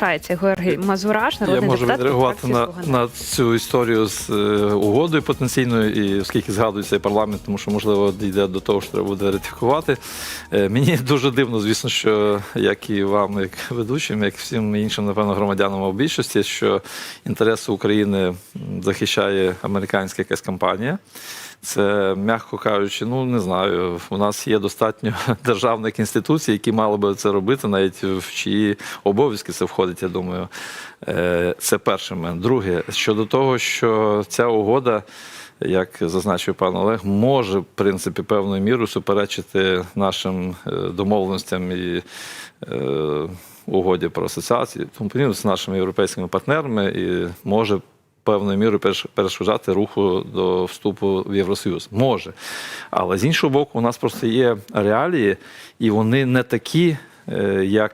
залишається Георгій Мазураш, Я можу депутат відреагувати на, на цю історію з е, угодою потенційною, і оскільки згадується цей парламент, тому що можливо дійде до того, що треба буде ратифікувати. Е, мені дуже дивно, звісно, що як і вам, як ведучим, як і всім іншим, напевно, громадянам у більшості, що інтереси України захищає американська якась компанія. Це, м'яко кажучи, ну не знаю. У нас є достатньо державних інституцій, які мали би це робити, навіть в чиї обов'язки це входить, я думаю. Е, Це перше. Друге, щодо того, що ця угода, як зазначив пан Олег, може в принципі певною мірою суперечити нашим е, домовленостям і. е, Угоді про асоціацію, тому з нашими європейськими партнерами і може певною мірою переш- перешкоджати руху до вступу в Євросоюз. Може. Але з іншого боку, у нас просто є реалії, і вони не такі, е, як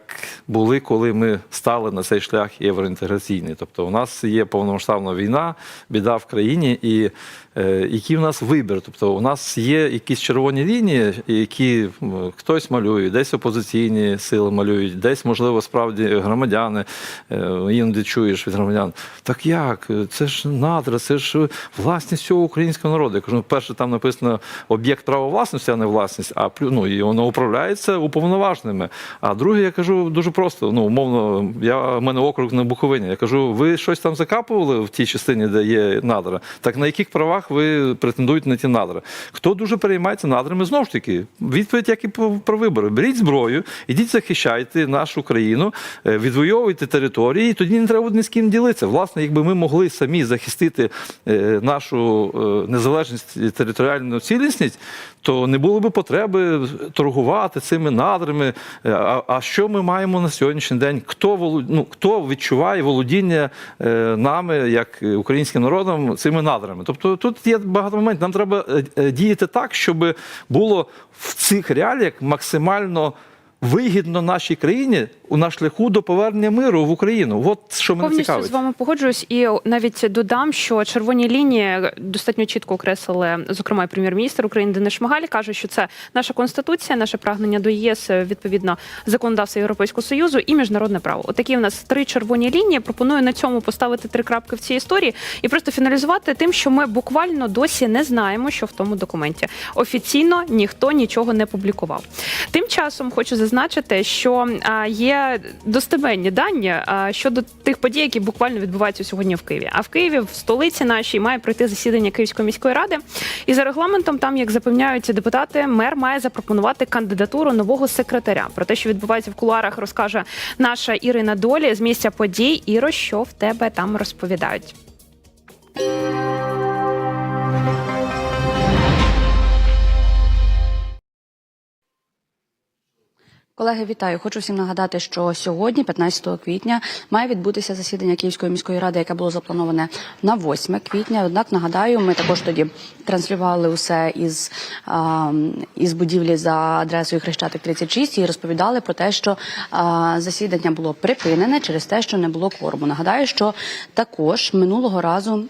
були, коли ми стали на цей шлях євроінтеграційний. Тобто, у нас є повномасштабна війна, біда в країні, і який у нас вибір? Тобто, у нас є якісь червоні лінії, які хтось малює, десь опозиційні сили малюють, десь, можливо, справді громадяни. е, Іноді чуєш від громадян. Так як? Це ж надра, це ж власність всього українського народу. Я кажу, ну, перше, там написано об'єкт права власності, а не власність, а ну, і воно управляється уповноваженими. А друге, я кажу дуже просто: ну, умовно, я, в мене округ на Буковині. Я кажу, ви щось там закапували в тій частині, де є надра? Так на яких правах ви претендуєте на ті надра? Хто дуже переймається надрами? Знову ж таки, відповідь, як і про вибори. Беріть зброю, ідіть захищайте нашу країну, е, відвоюйте території, і тоді не треба ні з ким ділитися. Власне, якби ми могли самі захистити е, нашу е, незалежність і територіальну цілісність, то не було би потреби торгувати цими надрами. А, а що ми маємо на сьогоднішній день? Хто ну, хто відчуває володіння нами, як українським народом, цими надрами? Тобто тут є багато моментів. Нам треба е, е, діяти так, щоб було в цих реаліях максимально. Вигідно нашій країні на шляху до повернення миру в Україну. От що мене Повністю цікавить. з вами погоджуюсь, і навіть додам, що червоні лінії достатньо чітко окреслили, зокрема, прем'єр-міністр України Денис Шмигаль каже, що це наша конституція, наше прагнення до ЄС відповідно законодавства Європейського союзу і міжнародне право. Отакі в нас три червоні лінії. Пропоную на цьому поставити три крапки в цій історії і просто фіналізувати тим, що ми буквально досі не знаємо, що в тому документі офіційно ніхто нічого не публікував. Тим часом хочу зазначити, що а, є достеменні дані щодо тих подій, які буквально відбуваються сьогодні в Києві. А в Києві, в столиці нашій, має пройти засідання Київської міської ради. І за регламентом, там, як запевняють депутати, мер має запропонувати кандидатуру нового секретаря. Про те, що відбувається в кулуарах, розкаже наша Ірина Долі з місця подій. Іро, що в тебе там розповідають? Колеги, вітаю. Хочу всім нагадати, що сьогодні, 15 квітня, має відбутися засідання Київської міської ради, яке було заплановане на 8 квітня. Однак нагадаю, ми також тоді транслювали усе із, а, із будівлі за адресою Хрещатик 36 і розповідали про те, що а, засідання було припинене через те, що не було кворуму. Нагадаю, що також минулого разу.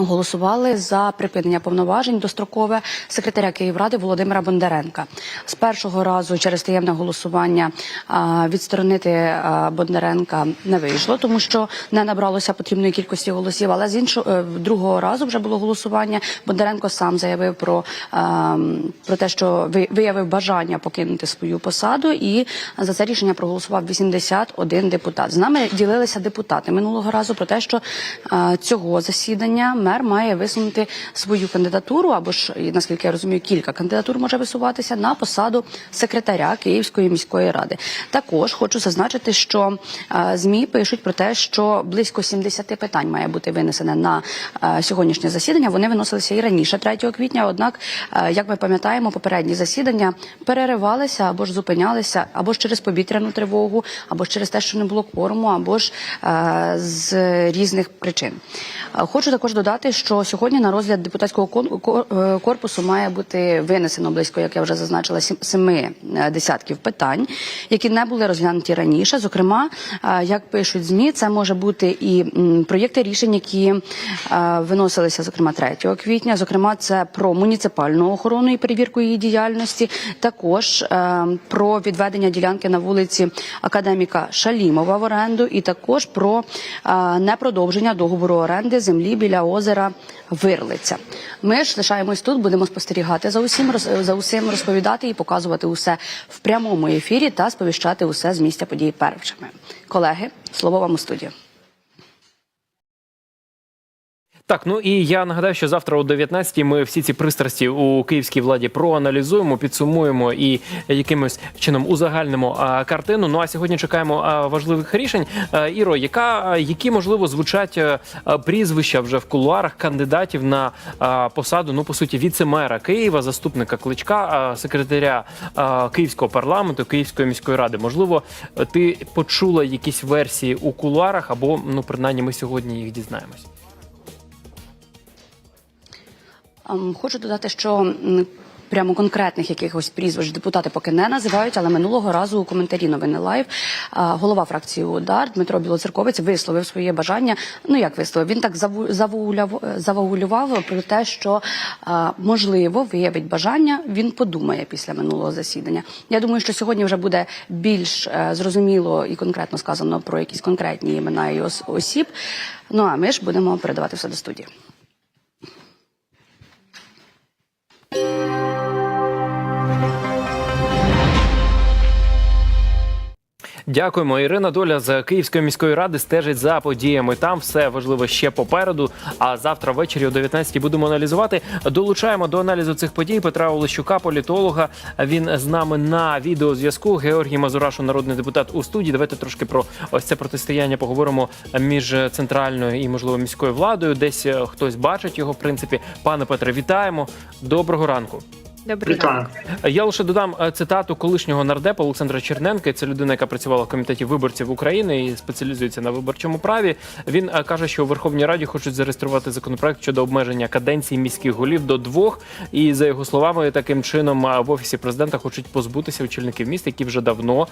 Голосували за припинення повноважень дострокове секретаря Київради Володимира Бондаренка. З першого разу через таємне голосування відсторонити Бондаренка не вийшло, тому що не набралося потрібної кількості голосів. Але з іншого е, другого разу вже було голосування. Бондаренко сам заявив про, про те, що ви- виявив бажання покинути свою посаду, і за це рішення проголосував 81 депутат. З нами ділилися депутати минулого разу про те, що цього засідання мер має висунути свою кандидатуру, або ж наскільки я розумію, кілька кандидатур може висуватися на посаду секретаря Київської міської ради. Також хочу зазначити, що змі пишуть про те, що близько 70 питань має бути винесене на сьогоднішнє засідання. Вони виносилися і раніше, 3 квітня. Однак, як ми пам'ятаємо, попередні засідання переривалися або ж зупинялися, або ж через повітряну тривогу, або ж через те, що не було кворуму, або ж з різних причин. Хочу також додати. Додати, що сьогодні на розгляд депутатського е, корпусу має бути винесено близько, як я вже зазначила, семи е, десятків питань, які не були розглянуті раніше. Зокрема, е, як пишуть змі, це може бути і проєкти рішень, які виносилися, зокрема 3 квітня. Зокрема, це про муніципальну охорону і перевірку її діяльності, також про відведення ділянки на вулиці академіка Шалімова в оренду, і також про непродовження договору оренди землі біля озера Вирлиця. Ми ж лишаємось тут, будемо спостерігати за усім, за усім розповідати і показувати усе в прямому ефірі та сповіщати усе з місця події першими. Колеги, слово вам у студію. Так, ну і я нагадаю, що завтра о 19-й ми всі ці пристрасті у київській владі проаналізуємо, підсумуємо і якимось чином узагальнимо картину. Ну а сьогодні чекаємо важливих рішень. Іро, яка які можливо звучать а, а, прізвища вже в кулуарах кандидатів на посаду? Ну по суті, віце-мера Києва, заступника кличка, секретаря Київського парламенту, Київської міської ради. Можливо, ти почула якісь версії у кулуарах, або ну принаймні ми сьогодні їх дізнаємось. Хочу додати, що прямо конкретних якихось прізвищ депутати поки не називають, але минулого разу у коментарі новини лайв голова фракції Удар Дмитро Білоцерковець висловив своє бажання. Ну як висловив? Він так заву- завуляв- про те, що можливо виявить бажання. Він подумає після минулого засідання. Я думаю, що сьогодні вже буде більш е, зрозуміло і конкретно сказано про якісь конкретні імена і осіб. Ну а ми ж будемо передавати все до студії. Дякуємо. Ірина Доля з Київської міської ради стежить за подіями. Там все важливо ще попереду. А завтра ввечері о 19 будемо аналізувати. Долучаємо до аналізу цих подій Петра Олещука, політолога. Він з нами на відеозв'язку. Георгій Мазурашу, народний депутат у студії. Давайте трошки про ось це протистояння поговоримо між центральною і можливо міською владою. Десь е, хтось бачить його. В принципі, пане Петре, вітаємо. Доброго ранку. Добрий Вітаю. Я лише додам е, цитату колишнього нардепа Олександра Черненка. Це людина, яка працювала в комітеті виборців України і спеціалізується на виборчому праві. Він е, каже, що у Верховній Раді хочуть зареєструвати законопроект щодо обмеження каденції міських голів до двох. І за його словами, таким чином е, в офісі президента хочуть позбутися очільників міст, які вже давно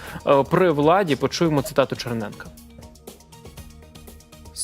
при владі. Почуємо цитату Черненка.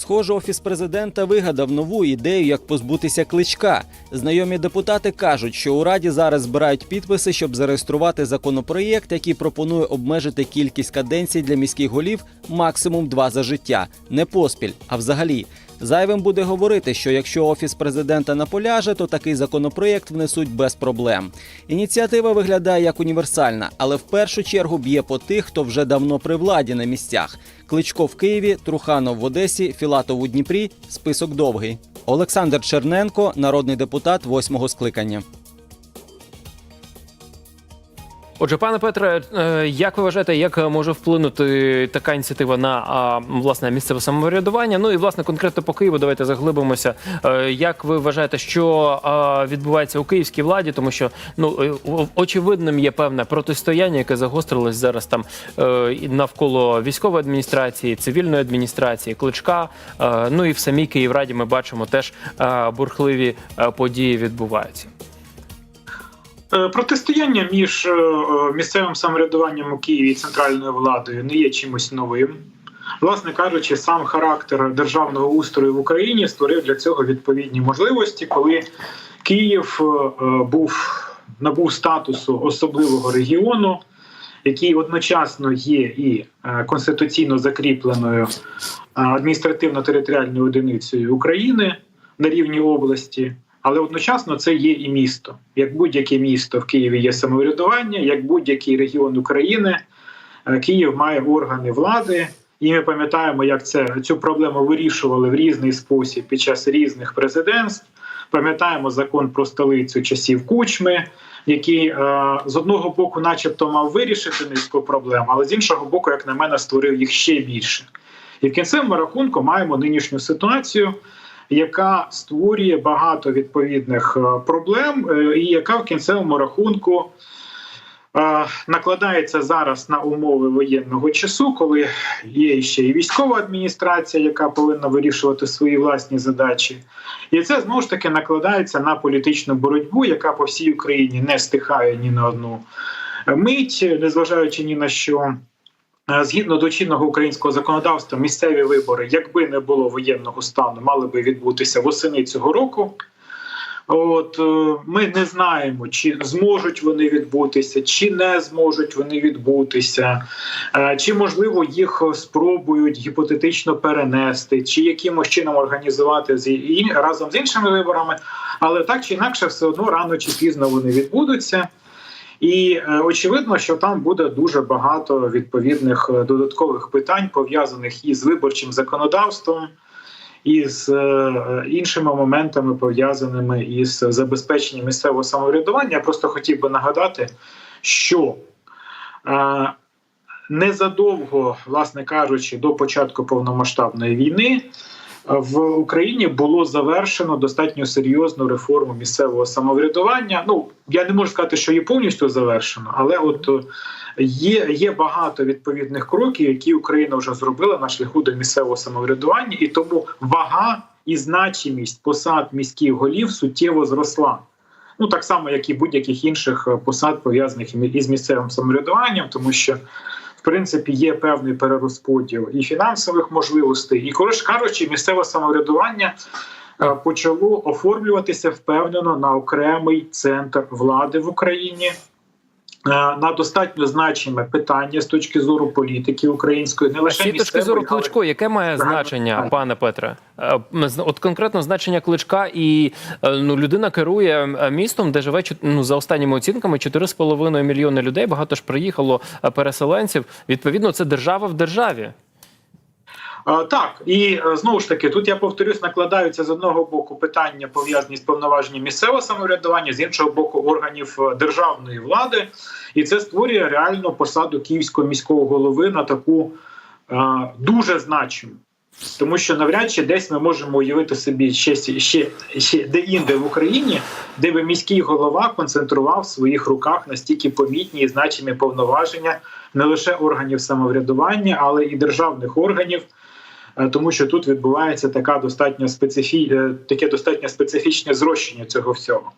Схоже, офіс президента вигадав нову ідею, як позбутися кличка. Знайомі депутати кажуть, що у раді зараз збирають підписи, щоб зареєструвати законопроєкт, який пропонує обмежити кількість каденцій для міських голів максимум два за життя, не поспіль, а взагалі. Зайвим буде говорити, що якщо офіс президента наполяже, то такий законопроєкт внесуть без проблем. Ініціатива виглядає як універсальна, але в першу чергу б'є по тих, хто вже давно при владі на місцях. Кличко в Києві, Труханов в Одесі, Філатов у Дніпрі. Список довгий. Олександр Черненко, народний депутат восьмого скликання. Отже, пане Петре, е, як ви вважаєте, як може вплинути така ініціатива на власне місцеве самоврядування? Ну і власне конкретно по Києву, давайте заглибимося. Е, Як ви вважаєте, що відбувається у київській владі? Тому що ну е, очевидним є певне протистояння, яке загострилось зараз там навколо військової адміністрації, цивільної адміністрації, кличка. Ну і в самій Київраді ми бачимо теж бурхливі події відбуваються. Е, Протистояння між е, е, місцевим самоврядуванням у Києві і центральною владою не є чимось новим. Власне кажучи, сам характер державного устрою в Україні створив для цього відповідні можливості, коли Київ був набув статусу особливого регіону, який одночасно є і конституційно закріпленою адміністративно-територіальною одиницею України на рівні області. Але одночасно це є і місто. Як будь-яке місто в Києві є самоврядування, як будь-який регіон України, е, Київ має органи влади. І ми пам'ятаємо, як це цю проблему вирішували в різний спосіб під час різних президентств. Пам'ятаємо закон про столицю часів Кучми, який е, з одного боку, начебто, мав вирішити низку проблем, але з іншого боку, як на мене, створив їх ще більше. І в кінцевому рахунку маємо нинішню ситуацію, яка створює багато відповідних е, проблем, е, і яка в кінцевому рахунку е, накладається зараз на умови воєнного часу, коли є ще і військова адміністрація, яка повинна вирішувати свої власні задачі. І це знову ж таки накладається на політичну боротьбу, яка по всій Україні не стихає ні на одну мить, незважаючи ні на що. Е, Згідно до чинного українського законодавства, місцеві вибори, якби не було воєнного стану, мали би відбутися восени цього року. От е, ми не знаємо, чи зможуть вони відбутися, чи не зможуть вони відбутися, е, чи можливо їх спробують гіпотетично перенести, чи якимось чином організувати з разом з іншими виборами. Але так чи інакше, все одно рано чи пізно вони відбудуться. І е, очевидно, що там буде дуже багато відповідних е, додаткових питань пов'язаних із виборчим законодавством, і з е, іншими моментами пов'язаними із забезпеченням місцевого самоврядування. Я просто хотів би нагадати, що незадовго, власне кажучи, до початку повномасштабної війни. В Україні було завершено достатньо серйозну реформу місцевого самоврядування. Ну я не можу сказати, що її повністю завершено, але от е, є, є багато відповідних кроків, які Україна вже зробила на шляху до місцевого самоврядування, і тому вага і значимість посад міських голів суттєво зросла. Ну так само, як і будь-яких інших е, посад пов'язаних із місцевим самоврядуванням, тому що принципі є певний перерозподіл і фінансових можливостей, і коротше кажучи, місцеве самоврядування е, почало оформлюватися впевнено на окремий центр влади в Україні. Е, На достатньо значиме питання з точки зору політики української, не лише цієї точки зору кличко, яке має значення, пане Петре? Е, з- От конкретно значення кличка, і е, ну людина керує містом, де живе ну, за останніми оцінками 4,5 мільйони людей. Багато ж приїхало переселенців. Відповідно, це держава в державі. А, Так, і е, знову ж таки, тут я повторюсь, накладаються з одного боку питання пов'язані з повноваженням місцевого самоврядування, з іншого боку, органів е, державної влади, і це створює реально посаду київського міського голови на таку е, дуже значиму. Тому що навряд чи десь ми можемо уявити собі ще, ще, ще де-інде в Україні, де би міський голова концентрував в своїх руках настільки помітні і значимі повноваження не лише органів самоврядування, але і державних органів. Е, тому що тут відбувається така достатньо специфі... е, таке достатньо специфічне зрощення цього всього.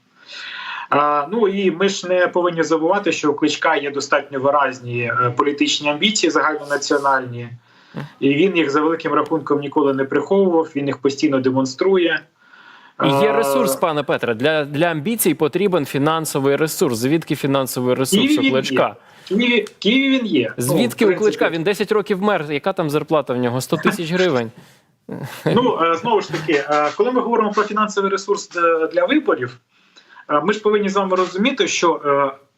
А, ну і ми ж не повинні забувати, що у кличка є достатньо виразні е, політичні амбіції загальнонаціональні, і він їх за великим рахунком ніколи не приховував. Він їх постійно демонструє. Є ресурс, пане Петре. Для, для амбіцій потрібен фінансовий ресурс. Звідки фінансовий ресурс Києві у кличка? є. Києві, Києві він є. Звідки у кличка? Він 10 років мер. Яка там зарплата в нього? 100 тисяч гривень. Ну е, знову ж таки, е, коли ми говоримо про фінансовий ресурс для виборів, е, ми ж повинні з вами розуміти, що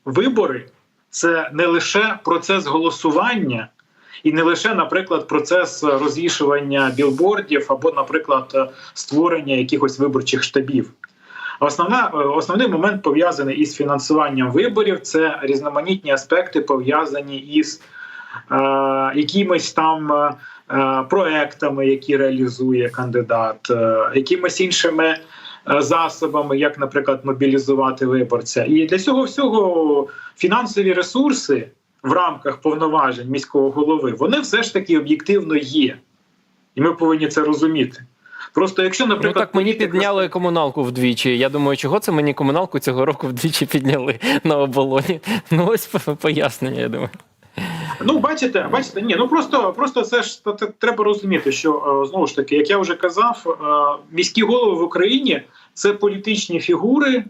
вибори це не лише процес голосування. І не лише, наприклад, процес розвішування білбордів або, наприклад, створення якихось виборчих штабів. Основна, е, основний момент пов'язаний із фінансуванням виборів це різноманітні аспекти, пов'язані із е, якимись там е, е, проектами, які реалізує кандидат, е, якимись іншими е, засобами, як, наприклад, мобілізувати виборця. І для цього всього фінансові ресурси в рамках повноважень міського голови вони все ж таки об'єктивно є, і ми повинні це розуміти. Просто якщо, Ну наприклад, так мені підняли комуналку вдвічі. Я думаю, чого це мені комуналку цього року вдвічі підняли на оболоні? Ну ось пояснення, я думаю. Ну, бачите, бачите, ні, ну просто просто це ж треба розуміти, що е, знову ж таки, як я вже казав, е, міські голови в Україні це політичні фігури,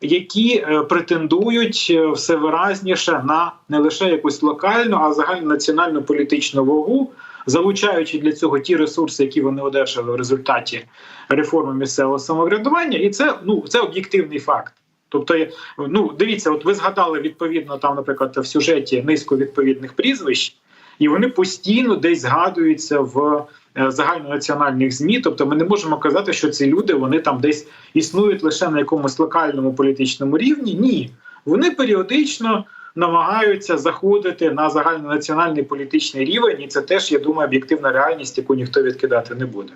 які е, претендують все виразніше на не лише якусь локальну, а загальнонаціональну політичну вагу, залучаючи для цього ті ресурси, які вони одержали в результаті реформи місцевого самоврядування, і це ну це об'єктивний факт. Тобто, ну дивіться, от ви згадали відповідно там, наприклад, в сюжеті низку відповідних прізвищ, і вони постійно десь згадуються в е, загальнонаціональних змі. Тобто, ми не можемо казати, що ці люди вони там десь існують лише на якомусь локальному політичному рівні. Ні, вони періодично намагаються заходити на загальнонаціональний політичний рівень, і це теж я думаю об'єктивна реальність, яку ніхто відкидати не буде.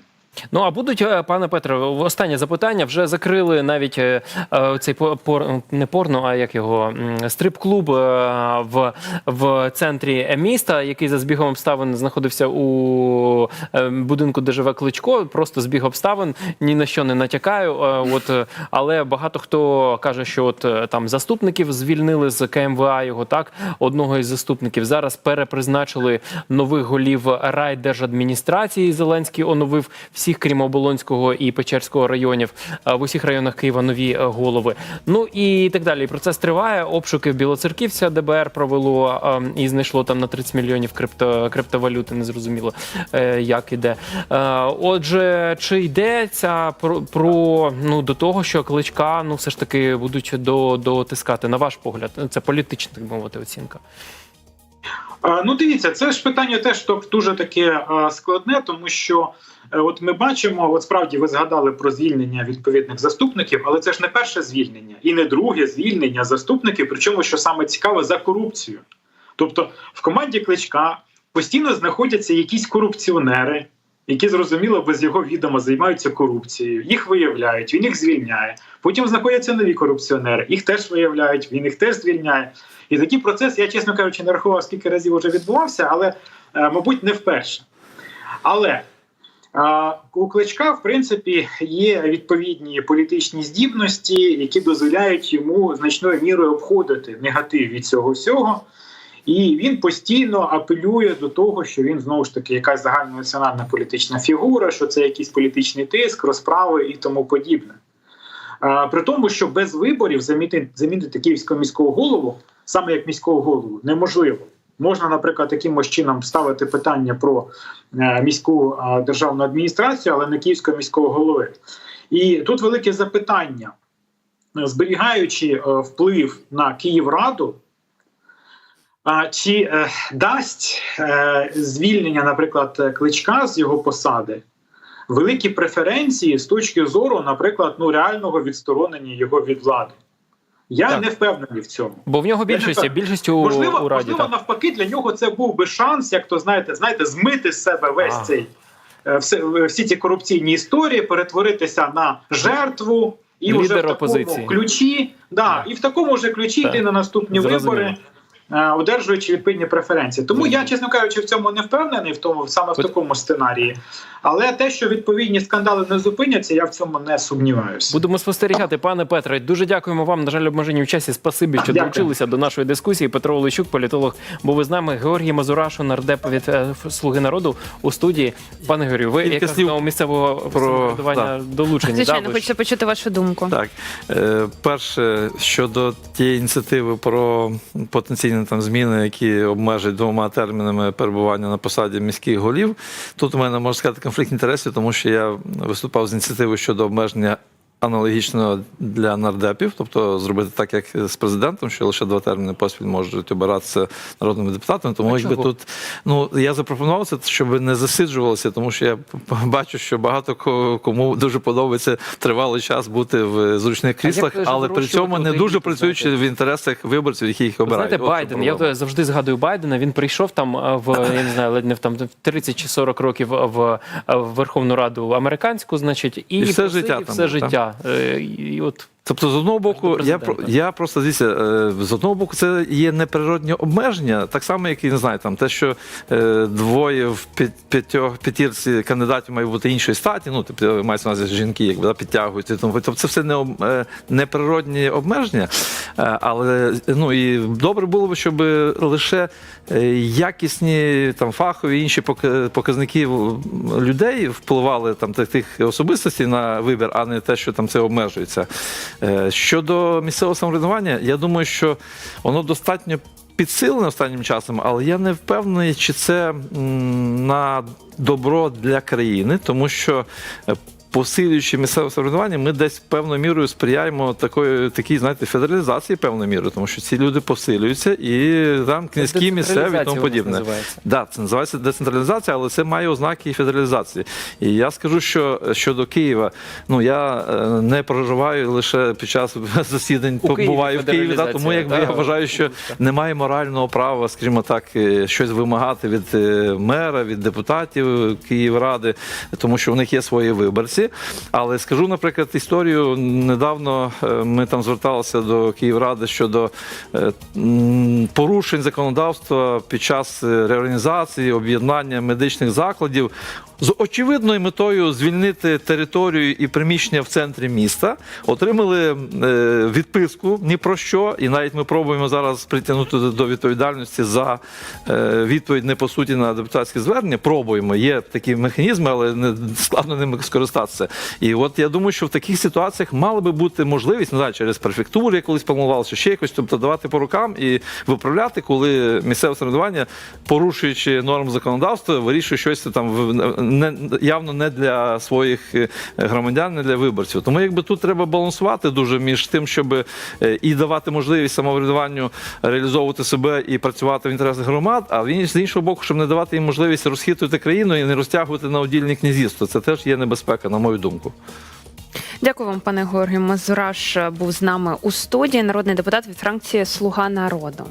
Ну а будуть, е, пане Петре, останнє запитання. Вже закрили навіть е, е, цей пор, не порно, а як його стрип-клуб в, в центрі міста, який за збігом обставин знаходився у будинку, де живе Кличко. Просто збіг обставин ні на що не натякаю. От, але багато хто каже, що от там заступників звільнили з КМВА його так. Одного із заступників зараз перепризначили нових голів райдержадміністрації. Зеленський оновив всіх, крім Оболонського і Печерського районів. В усіх районах Києва нові е, голови. Ну і так далі. Процес триває. Обшуки в Білоцерківця ДБР провело е, і знайшло там на 30 мільйонів крипто, криптовалюти. Незрозуміло е, як іде. Е, Отже, чи йдеться про, про ну до того, що кличка ну все ж таки будуть до, дотискати на ваш погляд? Це політична так мовити оцінка. Ну, дивіться, це ж питання теж дуже таке складне, тому що е, от ми бачимо, от справді ви згадали про звільнення відповідних заступників, але це ж не перше звільнення і не друге звільнення заступників, причому що саме цікаве за корупцію. Тобто в команді кличка постійно знаходяться якісь корупціонери, які зрозуміло без його відома займаються корупцією. Їх виявляють, він їх звільняє. Потім знаходяться нові корупціонери, їх теж виявляють, він їх теж звільняє. І такий процес, я чесно кажучи, не рахував, скільки разів вже відбувався, але, е, мабуть, не вперше. Але е, у кличка, в принципі, є відповідні політичні здібності, які дозволяють йому значною мірою обходити негатив від цього всього. І він постійно апелює до того, що він знову ж таки якась загальнонаціональна політична фігура, що це якийсь політичний тиск, розправи і тому подібне. При тому, що без виборів замінити, замінити київського міського голову, саме як міського голову, неможливо. Можна, наприклад, якимось чином ставити питання про е, міську е, державну адміністрацію, але не київського міського голови. І тут велике запитання, зберігаючи е, вплив на Київраду, чи дасть звільнення, наприклад, кличка з його посади великі преференції з точки зору, наприклад, ну реального відсторонення його від влади? Я Так. не впевнений в цьому. Бо в нього більшість, більшість у, можливо, у раді. можливо, Так. навпаки, для нього це був би шанс, як то знаєте, знаєте, змити з себе весь А. цей е, все, всі ці корупційні історії, перетворитися на жертву. І вже Лідер в такому опозиції. ключі, да, і в такому же ключі Так. йти на наступні Зрозуміло. вибори, е, одержуючи відповідні преференції. Тому я, чесно кажучи, в цьому не впевнений, в тому саме в такому сценарії. Але те, що відповідні скандали не зупиняться, я в цьому не сумніваюся. Будемо спостерігати, пане Петре. Дуже дякуємо вам. На жаль, обмежені в часі. Спасибі, що Дякую. долучилися до нашої дискусії. Петро Олещук, політолог, був із нами. Георгій Мазурашу, нардеп від е, Слуги народу у студії. Пане Георгію, ви якраз слів місцевого про- долучені. Звичайно, да, хочеться почути вашу думку. Так, е, перше щодо тієї ініціативи про там зміни, які обмежать двома термінами перебування на посаді міських голів. Тут у мене можна сказати конфлікт інтересів, тому що я виступав з ініціативою щодо обмеження. Аналогічно для нардепів, тобто зробити так, як з президентом, що лише два терміни поспіль можуть обиратися народними депутатами. Тому А якби чого? тут ну я запропонував це, щоб не засиджувалося, тому що я бачу, що багато ко- кому дуже подобається тривалий час бути в зручних кріслах, але при цьому не дуже знаєте? працюючи в інтересах виборців, які їх обирають. знаєте, От Байден. Я завжди згадую Байдена. Він прийшов там в я не знаю, ледь не в там в 30 чи 40 років в, Верховну Раду американську, значить, і, І все просидів життя там все був, життя. Е, І от Тобто, з одного боку, я я просто дивіться, е, з одного боку, це є неприродні обмеження, так само, як і не знаю, там те, що е, двоє в п'ять- п'ятьох п'ятірці кандидатів має бути іншої статі. Ну тобто мається на увазі жінки, якби да, підтягуються. Тому тобто це все не е, неприродні обмеження. Е, Але ну і добре було б, щоб лише якісні там фахові інші пока- показники людей впливали там тих особистостей на вибір, а не те, що там це обмежується. Е, Щодо місцевого самоврядування, я думаю, що воно достатньо підсилене останнім часом, але я не впевнений, чи це на добро для країни, тому що. Посилюючи місцеве самоврядування, ми десь певною мірою сприяємо такої, такій, знаєте, федералізації певною мірою, тому що ці люди посилюються і там князькі місцеві і тому подібне. називається. Да, це називається децентралізація, але це має ознаки і федералізації. І я скажу, що щодо Києва, ну я е, не проживаю лише під час засідань, У Києві в Києві. Да, тому якби да, я вважаю, що немає морального права, скажімо так, е, щось вимагати від е, мера, від депутатів Київради, тому що у них є свої виборці. Але скажу, наприклад, історію недавно е, ми там зверталися до Київради щодо е, порушень законодавства під час е, реорганізації, об'єднання медичних закладів. З очевидною метою звільнити територію і приміщення в центрі міста отримали е, відписку ні про що, і навіть ми пробуємо зараз притягнути до- відповідальності за е, відповідь не по суті на депутатське звернення. Пробуємо. Є такі механізми, але не складно ними скористатися. І от я думаю, що в таких ситуаціях мала би бути можливість не знаю, через префектуру, я колись планувалося, ще якось, тобто давати по рукам і виправляти, коли місцеве самоврядування, порушуючи норм законодавства, вирішує щось там в- не явно не для своїх е, громадян, не для виборців. Тому якби тут треба балансувати дуже між тим, щоб е, і давати можливість самоврядуванню реалізовувати себе і працювати в інтересах громад, а з іншого боку, щоб не давати їм можливість розхитувати країну і не розтягувати на одільні князівства. Це теж є небезпека, на мою думку. Дякую вам, пане Георгію. Мазураш був з нами у студії. Народний депутат від фракції Слуга народу.